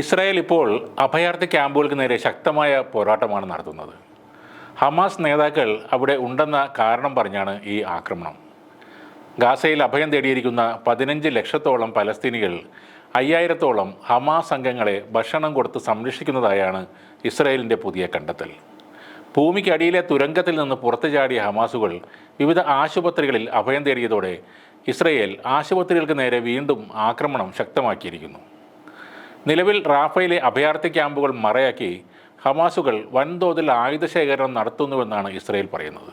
Israel ഇപ്പോൾ അഭയാർത്ഥി ക്യാമ്പുകൾക്ക് നേരെ ശക്തമായ പോരാട്ടമാണ് നടത്തുന്നത്. ഹമാസ് നേതാക്കൾ അവിടെ ഉണ്ടെന്ന കാരണം പറഞ്ഞാണ് ഈ ആക്രമണം. ഗാസയിൽ അഭയം തേടിയിരിക്കുന്ന പതിനഞ്ച് ലക്ഷത്തോളം പലസ്തീനികൾ അയ്യായിരത്തോളം ഹമാസ് അംഗങ്ങളെ ഭക്ഷണം കൊടുത്ത് സംരക്ഷിക്കുന്നതായാണ് ഇസ്രായേലിന്റെ പുതിയ കണ്ടെത്തൽ. ഭൂമിക്കടിയിലെ തുരങ്കത്തിൽ നിന്ന് പുറത്തു ചാടിയ ഹമാസുകൾ വിവിധ ആശുപത്രികളിൽ അഭയം തേടിയതോടെ ഇസ്രയേൽ ആശുപത്രികൾക്ക് നേരെ വീണ്ടും ആക്രമണം ശക്തമാക്കിയിരിക്കുന്നു. നിലവിൽ റാഫയിലെ അഭയാർത്ഥി ക്യാമ്പുകൾ മറയാക്കി ഹമാസുകൾ വൻതോതിൽ ആയുധ ശേഖരണം നടത്തുന്നുവെന്നാണ് ഇസ്രയേൽ പറയുന്നത്.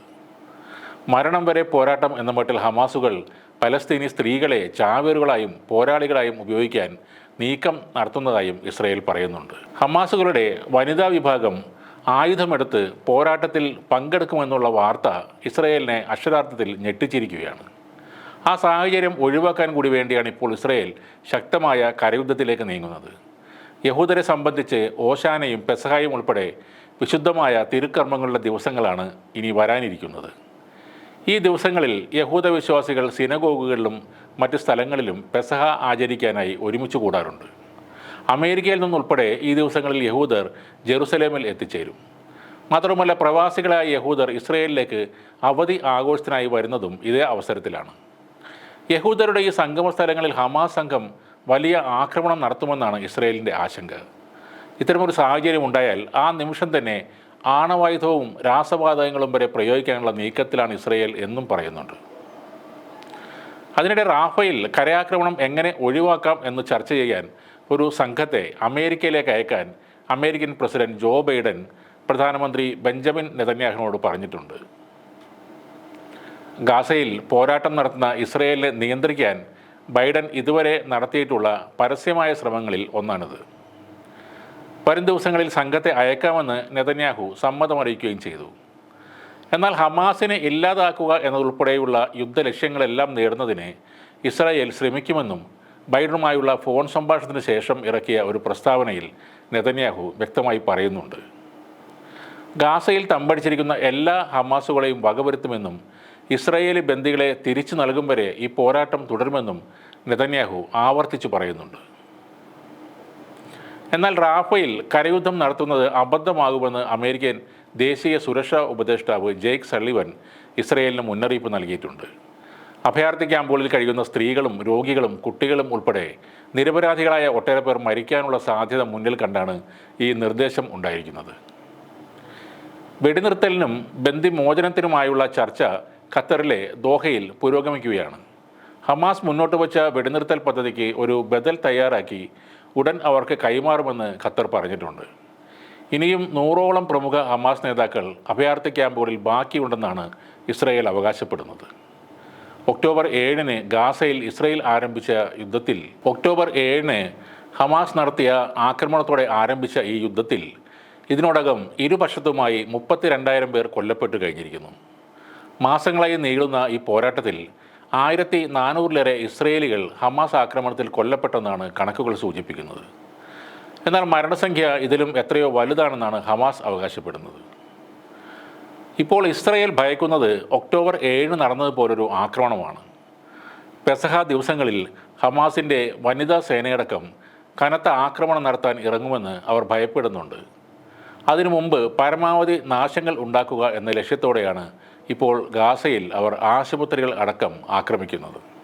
മരണം വരെ പോരാട്ടം എന്ന മട്ടിൽ ഹമാസുകൾ പലസ്തീനി സ്ത്രീകളെ ചാവേറുകളായും പോരാളികളായും ഉപയോഗിക്കാൻ നീക്കം നടത്തുന്നതായും ഇസ്രയേൽ പറയുന്നുണ്ട്. ഹമാസുകളുടെ വനിതാ വിഭാഗം ആയുധമെടുത്ത് പോരാട്ടത്തിൽ പങ്കെടുക്കുമെന്നുള്ള വാർത്ത ഇസ്രയേലിനെ അക്ഷരാർത്ഥത്തിൽ ഞെട്ടിച്ചിരിക്കുകയാണ്. ആ സാഹചര്യം ഒഴിവാക്കാൻ കൂടി വേണ്ടിയാണ് ഇപ്പോൾ ഇസ്രയേൽ ശക്തമായ കരയുദ്ധത്തിലേക്ക് നീങ്ങുന്നത്. യഹൂദരെ സംബന്ധിച്ച് ഓശാനയും പെസഹായും ഉൾപ്പെടെ വിശുദ്ധമായ തിരുക്കർമ്മങ്ങളുടെ ദിവസങ്ങളാണ് ഇനി വരാനിരിക്കുന്നത്. ഈ ദിവസങ്ങളിൽ യഹൂദ വിശ്വാസികൾ സിനഗോഗുകളിലും മറ്റ് സ്ഥലങ്ങളിലും പെസഹ ആചരിക്കാനായി ഒരുമിച്ച് കൂടാറുണ്ട്. അമേരിക്കയിൽ നിന്നുൾപ്പെടെ ഈ ദിവസങ്ങളിൽ യഹൂദർ ജെറുസലേമിൽ എത്തിച്ചേരും. മാത്രമല്ല പ്രവാസികളായ യഹൂദർ ഇസ്രയേലിലേക്ക് അവധി ആഘോഷത്തിനായി വരുന്നതും ഇതേ അവസരത്തിലാണ്. യഹൂദരുടെ ഈ സംഗമ സ്ഥലങ്ങളിൽ ഹമാസ് സംഘം വലിയ ആക്രമണം നടത്തുമെന്നാണ് ഇസ്രയേലിന്റെ ആശങ്ക. ഇത്തരമൊരു സാഹചര്യം ഉണ്ടായാൽ ആ നിമിഷം തന്നെ ആണവായുധവും രാസവാതകങ്ങളും വരെ പ്രയോഗിക്കാനുള്ള നീക്കത്തിലാണ് ഇസ്രയേൽ എന്നും പറയുന്നുണ്ട്. അതിനിടെ റാഫയിൽ കരയാക്രമണം എങ്ങനെ ഒഴിവാക്കാം എന്ന് ചർച്ച ചെയ്യാൻ ഒരു സംഘത്തെ അമേരിക്കയിലേക്ക് അയക്കാൻ അമേരിക്കൻ പ്രസിഡന്റ് ജോ ബൈഡൻ പ്രധാനമന്ത്രി ബെഞ്ചമിൻ നെതന്യാഹിനോട് പറഞ്ഞിട്ടുണ്ട്. ഗാസയിൽ പോരാട്ടം നടത്തുന്ന ഇസ്രയേലിനെ നിയന്ത്രിക്കാൻ ബൈഡൻ ഇതുവരെ നടത്തിയിട്ടുള്ള പരസ്യമായ ശ്രമങ്ങളിൽ ഒന്നാണിത്. വരും ദിവസങ്ങളിൽ സംഘത്തെ അയക്കാമെന്ന് നെതന്യാഹു സമ്മതമറിയിക്കുകയും ചെയ്തു. എന്നാൽ ഹമാസിനെ ഇല്ലാതാക്കുക എന്നതുൾപ്പെടെയുള്ള യുദ്ധലക്ഷ്യങ്ങളെല്ലാം നേടുന്നതിന് ഇസ്രായേൽ ശ്രമിക്കുമെന്നും ബൈഡനുമായുള്ള ഫോൺ സംഭാഷണത്തിന് ശേഷം ഇറക്കിയ ഒരു പ്രസ്താവനയിൽ നെതന്യാഹു വ്യക്തമായി പറയുന്നുണ്ട്. ഗാസയിൽ തമ്പടിച്ചിരിക്കുന്ന എല്ലാ ഹമാസുകളെയും വകവരുത്തുമെന്നും ഇസ്രായേലി ബന്ദികളെ തിരിച്ചു നൽകും വരെ ഈ പോരാട്ടം തുടരുമെന്നും നെതന്യാഹു ആവർത്തിച്ചു പറയുന്നുണ്ട്. എന്നാൽ റാഫയിൽ കരയുദ്ധം നടത്തുന്നത് അബദ്ധമാകുമെന്ന് അമേരിക്കൻ ദേശീയ സുരക്ഷാ ഉപദേഷ്ടാവ് ജെയ്ക്ക് സള്ളിവൻ ഇസ്രയേലിന് മുന്നറിയിപ്പ് നൽകിയിട്ടുണ്ട്. അഭയാർത്ഥി ക്യാമ്പുകളിൽ കഴിയുന്ന സ്ത്രീകളും രോഗികളും കുട്ടികളും ഉൾപ്പെടെ നിരപരാധികളായ ഒട്ടേറെ പേർ മരിക്കാനുള്ള സാധ്യത മുന്നിൽ കണ്ടാണ് ഈ നിർദ്ദേശം ഉണ്ടായിരിക്കുന്നത്. വെടിനിർത്തലിനും ബന്ദിമോചനത്തിനുമായുള്ള ചർച്ച ഖത്തറിലെ ദോഹയിൽ പുരോഗമിക്കുകയാണ്. ഹമാസ് മുന്നോട്ട് വച്ച വെടിനിർത്തൽ പദ്ധതിക്ക് ഒരു ബദൽ തയ്യാറാക്കി ഉടൻ അവർക്ക് കൈമാറുമെന്ന് ഖത്തർ പറഞ്ഞിട്ടുണ്ട്. ഇനിയും നൂറോളം പ്രമുഖ ഹമാസ് നേതാക്കൾ അഭയാർത്ഥി ക്യാമ്പുകളിൽ ബാക്കിയുണ്ടെന്നാണ് ഇസ്രായേൽ അവകാശപ്പെടുന്നത്. ഒക്ടോബർ ഏഴിന് ഗാസയിൽ ഇസ്രയേൽ ആരംഭിച്ച യുദ്ധത്തിൽ ഒക്ടോബർ ഏഴിന് ഹമാസ് നടത്തിയ ആക്രമണത്തോടെ ആരംഭിച്ച ഈ യുദ്ധത്തിൽ ഇതിനോടകം ഇരുപക്ഷത്തുമായി മുപ്പത്തി രണ്ടായിരം പേർ കൊല്ലപ്പെട്ടു കഴിഞ്ഞിരിക്കുന്നു. മാസങ്ങളായി നീളുന്ന ഈ പോരാട്ടത്തിൽ ആയിരത്തി നാനൂറിലേറെ ഇസ്രയേലികൾ ഹമാസ് ആക്രമണത്തിൽ കൊല്ലപ്പെട്ടെന്നാണ് കണക്കുകൾ സൂചിപ്പിക്കുന്നത്. എന്നാൽ മരണസംഖ്യ ഇതിലും എത്രയോ വലുതാണെന്നാണ് ഹമാസ് അവകാശപ്പെടുന്നത്. ഇപ്പോൾ ഇസ്രയേൽ ഭയക്കുന്നത് ഒക്ടോബർ ഏഴിന് നടന്നതുപോലൊരു ആക്രമണമാണ്. പെസഹ ദിവസങ്ങളിൽ ഹമാസിന്റെ വനിതാ സേനയടക്കം കനത്ത ആക്രമണം നടത്താൻ ഇറങ്ങുമെന്ന് അവർ ഭയപ്പെടുന്നുണ്ട്. അതിനു മുമ്പ് പരമാവധി നാശങ്ങൾ ഉണ്ടാക്കുക എന്ന ലക്ഷ്യത്തോടെയാണ് ഇപ്പോൾ ഗാസയിൽ അവർ ആശുപത്രികൾ അടക്കം ആക്രമിക്കുന്നത്.